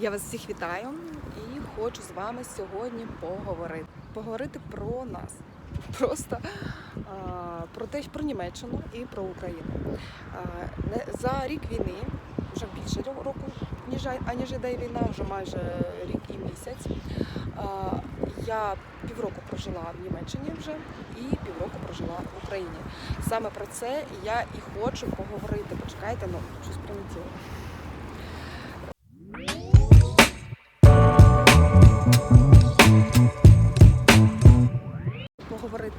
Я вас всіх вітаю і хочу з вами сьогодні поговорити. Поговорити про нас. Просто про те, про Німеччину і про Україну. За рік війни, вже більше року, ніж аніж іде війна, вже майже рік і місяць. Я півроку прожила в Німеччині вже і півроку прожила в Україні. Саме про це я і хочу поговорити. Почекайте, ну щось прилетіло.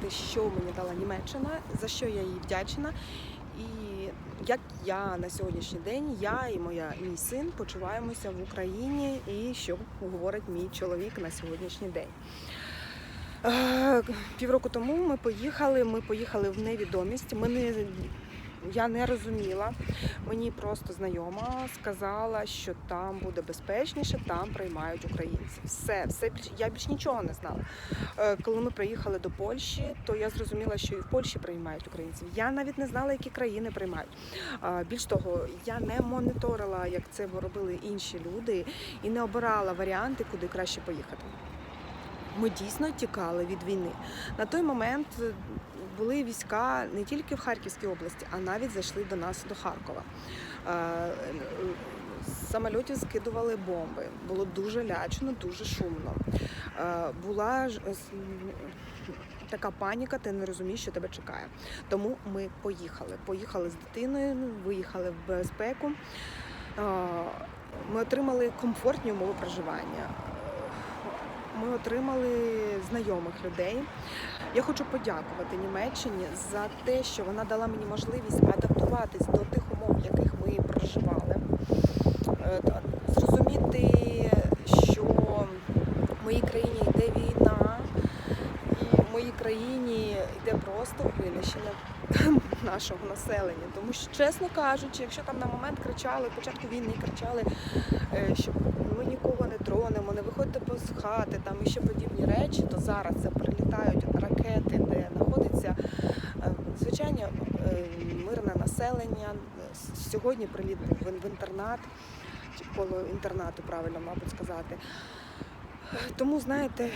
Що мені дала Німеччина, за що я їй вдячна, і як я на сьогоднішній день, я і моя мій син почуваємося в Україні, і що говорить мій чоловік на сьогоднішній день. Е, Півроку тому ми поїхали. Ми поїхали в невідомість. Ми не я не розуміла. Мені просто знайома сказала, що там буде безпечніше, там приймають українців. Все, все більш- я більш нічого не знала. Е, Коли ми приїхали до Польщі, то я зрозуміла, що і в Польщі приймають українців. Я навіть не знала, які країни приймають. Більш того, я не моніторила, як це робили інші люди, і не обирала варіанти, куди краще поїхати. Ми дійсно тікали від війни. На той момент були війська не тільки в Харківській області, а навіть зайшли до нас до Харкова. Е, самольотів скидували бомби. Було дуже лячно, дуже шумно. Е, Була е, така паніка, ти не розумієш, що тебе чекає. Тому ми поїхали. Поїхали з дитиною, ну, виїхали в безпеку. Ми отримали комфортні умови проживання. Ми отримали знайомих людей. Я хочу подякувати Німеччині за те, що вона дала мені можливість адаптуватись до тих умов, в яких ми проживали. Е, Зрозуміти, що в моїй країні йде війна, і в моїй країні йде просто винищення нашого населення. Тому що, чесно кажучи, якщо там на момент кричали, початку війни кричали, е, що ми нікого не тронемо, не виходьте з хати, там і ще подібні речі, то зараз це мирне населення. Сьогодні приліт був в інтернат, коло інтернату, правильно, мабуть, сказати. Тому, знаєте,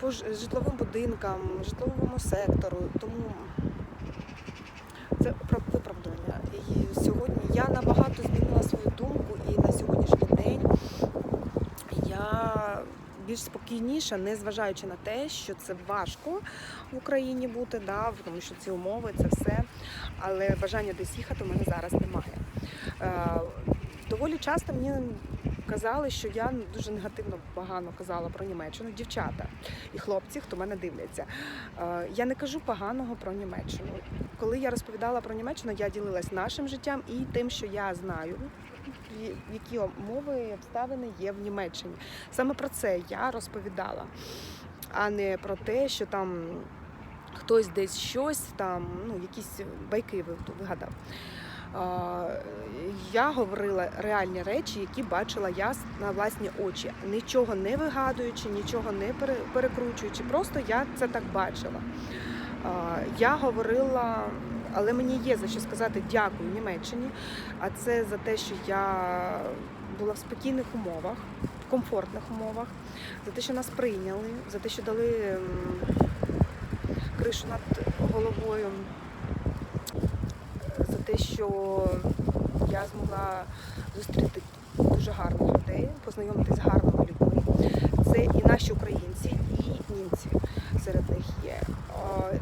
по житловим будинкам, житловому сектору, тому це виправдання. І сьогодні я набагато змінила свою думку, і на сьогоднішній день я більш спокійніша, не зважаючи на те, що це важко в Україні бути, да, тому що ці умови, це все. Але бажання десь їхати у мене зараз немає. Е, доволі часто мені казали, що я дуже негативно погано казала про Німеччину. Дівчата і хлопці, хто мене дивляться. Е, я не кажу поганого про Німеччину. Коли я розповідала про Німеччину, я ділилась нашим життям і тим, що я знаю, які умови і обставини є в Німеччині. Саме про це я розповідала, а не про те, що там хтось десь щось там, ну якісь байки вигадав. Я говорила реальні речі, які бачила я на власні очі, нічого не вигадуючи, нічого не перекручуючи. Просто я це так бачила. Я говорила, але мені є за що сказати дякую Німеччині. А це за те, що я була в спокійних умовах, в комфортних умовах, за те, що нас прийняли, за те, що дали кришу над головою, за те, що я змогла зустріти дуже гарних людей, познайомитися з гарними людьми. Це і наші українці, і німці серед них є.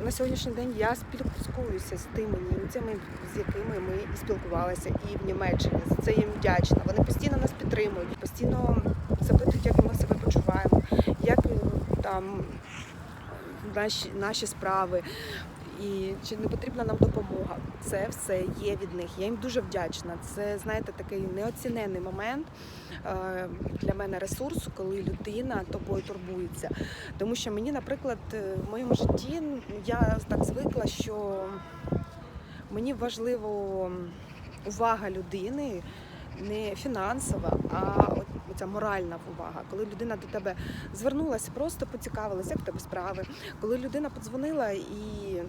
На сьогоднішній день я спілкуюся з тими німцями, з якими ми спілкувалися і в Німеччині. За це їм вдячна. Вони постійно нас підтримують, постійно запитують, як ми себе почуваємо, як там наші, наші справи. І чи не потрібна нам допомога? Це все є від них. Я їм дуже вдячна. Це знаєте такий неоцінений момент е, для мене ресурсу, коли людина тобою турбується. Тому що мені, наприклад, е, в моєму житті я так звикла, що мені важливо увага людини. Не фінансова, а от ця моральна увага. Коли людина до тебе звернулася, просто поцікавилася, як в тебе справи. Коли людина подзвонила і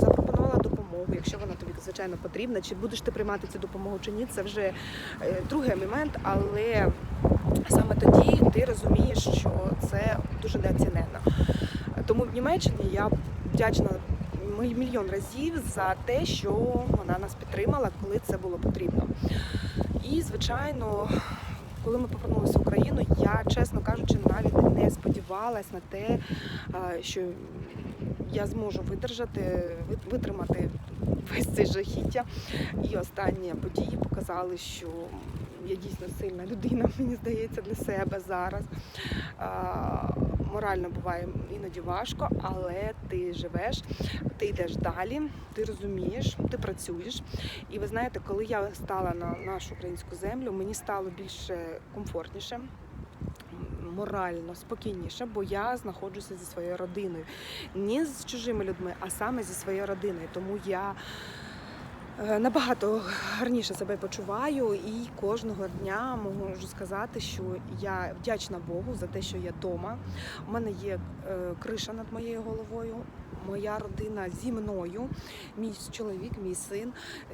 запропонувала допомогу, якщо вона тобі звичайно потрібна, чи будеш ти приймати цю допомогу чи ні, це вже е, другий момент, але саме тоді ти розумієш, що це дуже неоціненно. Тому в Німеччині я вдячна мільйон разів за те, що вона нас підтримала, коли це було потрібно. І, звичайно, коли ми повернулися в Україну, я, чесно кажучи, навіть не сподівалась на те, що я зможу видержати, витримати весь цей жахіття. І останні події показали, що я дійсно сильна людина, мені здається, для себе зараз. Морально буває іноді важко, але ти живеш, ти йдеш далі, ти розумієш, ти працюєш. І ви знаєте, коли я стала на нашу українську землю, мені стало більше комфортніше. Морально спокійніше, бо я знаходжуся зі своєю родиною, не з чужими людьми, а саме зі своєю родиною. Тому я набагато гарніше себе почуваю і кожного дня можу сказати, що я вдячна Богу за те, що я вдома. У мене є е, криша над моєю головою, моя родина зі мною, мій чоловік, мій син.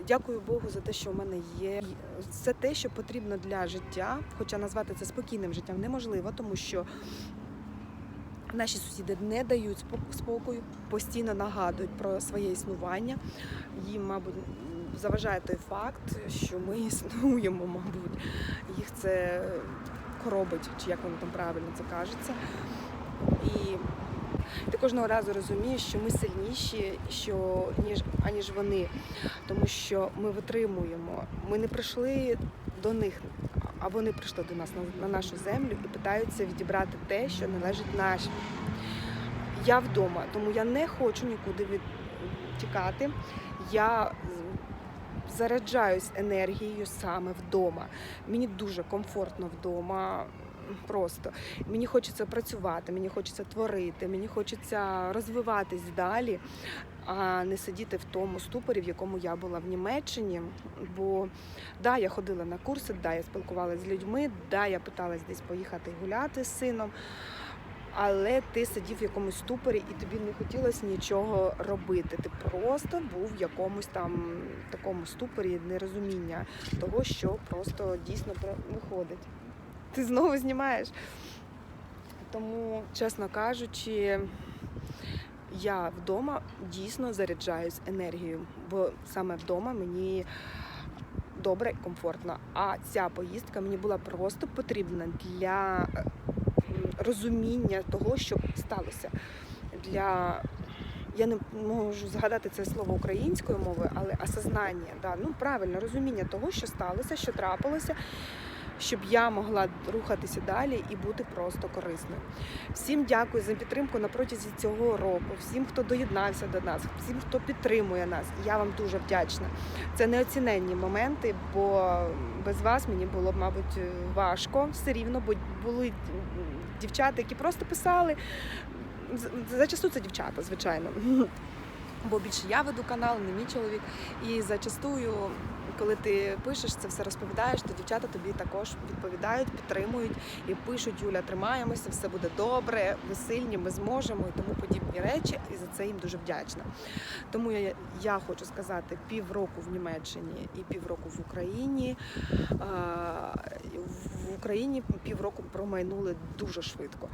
Дякую Богу за те, що в мене є. Це те, що потрібно для життя, хоча назвати це спокійним життям неможливо, тому що. Наші сусіди не дають спок- спокою, постійно нагадують про своє існування. Їм, мабуть, заважає той факт, що ми існуємо, мабуть. Їх це коробить, чи як воно там правильно це кажеться. І ти кожного разу розумієш, що ми сильніші, що ніж аніж вони, тому що ми витримуємо. Ми не прийшли до них, а вони прийшли до нас на, на нашу землю і питаються відібрати те, що належить нашим. Я вдома, тому я не хочу нікуди відтікати. Я заряджаюсь енергією саме вдома. Мені дуже комфортно вдома. Просто мені хочеться працювати, мені хочеться творити, мені хочеться розвиватись далі, а не сидіти в тому ступорі, в якому я була в Німеччині. Бо да, я ходила на курси, да, я спілкувалася з людьми, да, я питалась десь поїхати гуляти з сином. Але ти сидів в якомусь ступорі і тобі не хотілося нічого робити. Ти просто був в якомусь там такому ступорі нерозуміння того, що просто дійсно виходить. Ти знову знімаєш. Тому, чесно кажучи, я вдома дійсно заряджаюсь енергією, бо саме вдома мені добре і комфортно. А ця поїздка мені була просто потрібна для е, розуміння того, що сталося. Для я не можу згадати це слово українською мовою, але осознання, да, ну правильно, розуміння того, що сталося, що трапилося, щоб я могла рухатися далі і бути просто корисною. Всім дякую за підтримку на протязі цього року, всім, хто доєднався до нас, всім, хто підтримує нас. Я вам дуже вдячна. Це неоціненні моменти, бо без вас мені було б, мабуть, важко все рівно, бо були дівчата, які просто писали. Зачасту це дівчата, звичайно. Бо більше я веду канал, не мій чоловік. І зачастую, коли ти пишеш це все розповідаєш, то дівчата тобі також відповідають, підтримують і пишуть: Юля, тримаємося, все буде добре, ви сильні, ми зможемо і тому подібні речі. І за це їм дуже вдячна. Тому я, я хочу сказати, півроку в Німеччині і півроку в Україні. А, Україні півроку промайнули дуже швидко.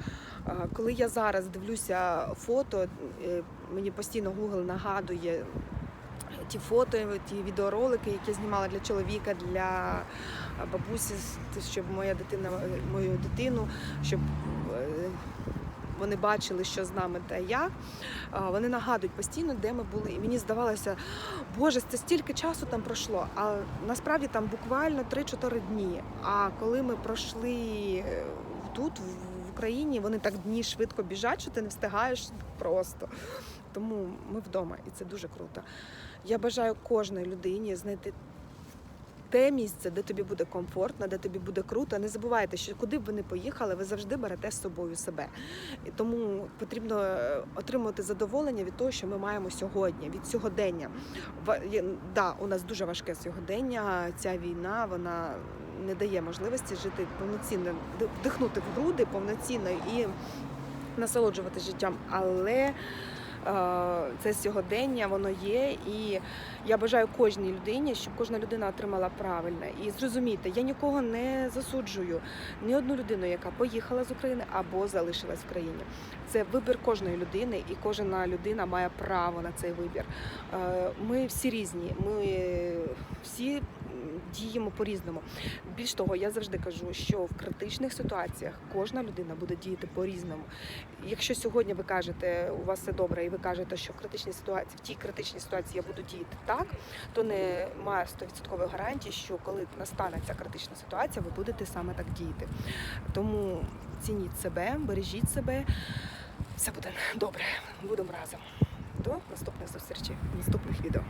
Коли я зараз дивлюся фото, е, мені постійно Google нагадує ті фото, ті відеоролики, які знімала для чоловіка, для бабусі, щоб моя дитина, мою дитину, щоб е, вони бачили, що з нами та як. Вони нагадують постійно, де ми були. І мені здавалося, Боже, це стільки часу там пройшло. А насправді там буквально 3-4 дні. А коли ми пройшли е, тут, в Україні, вони так дні швидко біжать, що ти не встигаєш просто. Тому ми вдома, і це дуже круто. Я бажаю кожній людині знайти те місце, де тобі буде комфортно, де тобі буде круто. Не забувайте, що куди б ви не поїхали, ви завжди берете з собою себе. І тому потрібно е, отримувати задоволення від того, що ми маємо сьогодні, від сьогодення. Да, у нас дуже важке сьогодення. Ця війна вона не дає можливості жити повноцінно, вдихнути в груди повноцінно і насолоджувати життям. Але Це сьогодення, воно є. І я бажаю кожній людині, щоб кожна людина отримала правильне. І зрозумійте, я нікого не засуджую, ні одну людину, яка поїхала з України або залишилась в країні. Це вибір кожної людини, і кожна людина має право на цей вибір. Е, Ми всі різні, ми всі діємо по-різному. Більш того, я завжди кажу, що в критичних ситуаціях кожна людина буде діяти по-різному. Якщо сьогодні ви кажете, у вас все добре, і ви кажете, що в критичній ситуації, в тій критичній ситуації я буду діяти так, то не має 100% гарантії, що коли настане ця критична ситуація, ви будете саме так діяти. Тому цініть себе, бережіть себе. Все буде добре. Будемо разом. До наступних зустрічей, наступних відео.